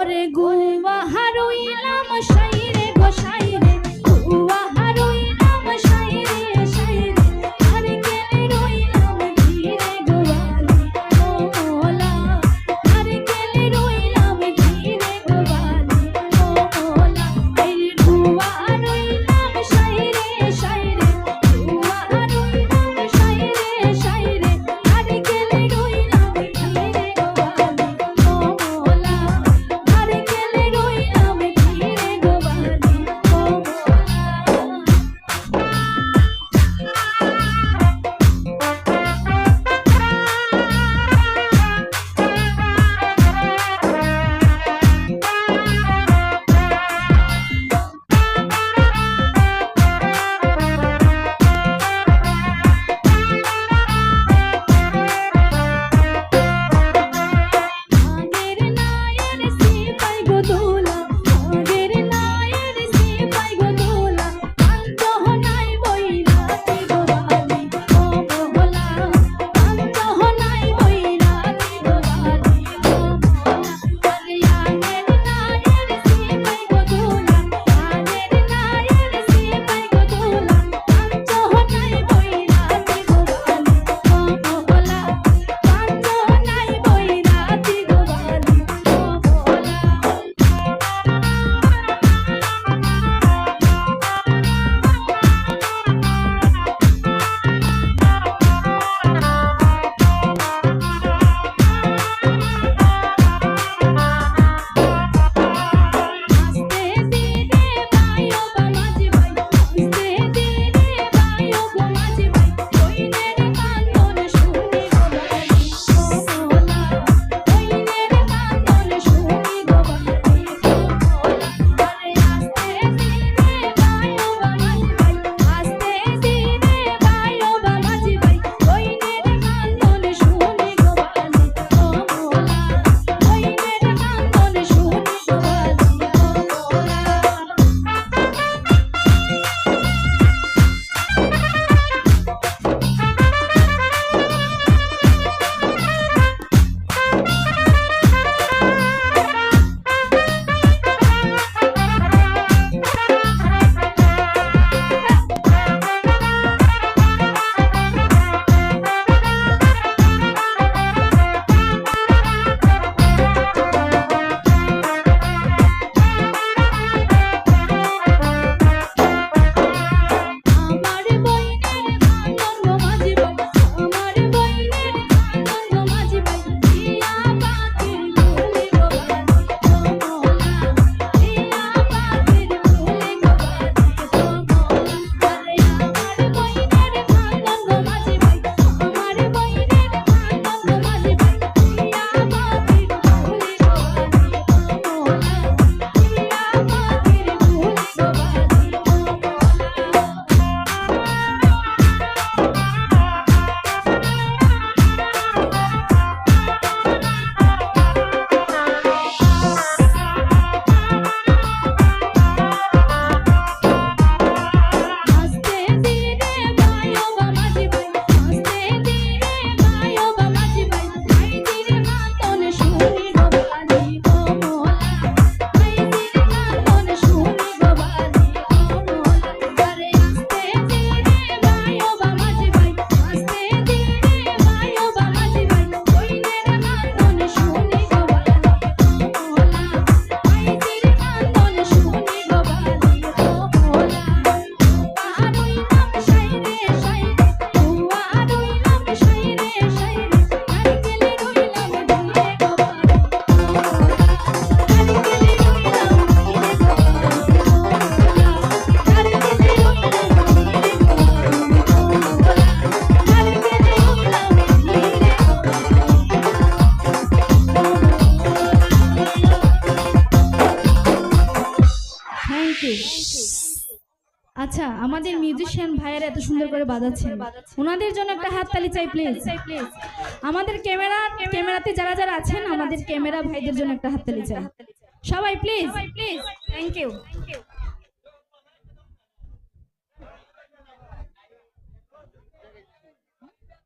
করে গুয়া হারুইলাম সাই আচ্ছা আমাদের মিউজিশিয়ান ভাইয়েরা এত সুন্দর করে বাজাচ্ছে ওনাদের জন্য একটা হাততালি চাই প্লিজ আমাদের ক্যামেরা ক্যামেরাতে যারা যারা আছেন, আমাদের ক্যামেরা ভাইদের জন্য একটা হাততালি চাই। সবাই প্লিজ প্লিজ থ্যাংক ইউ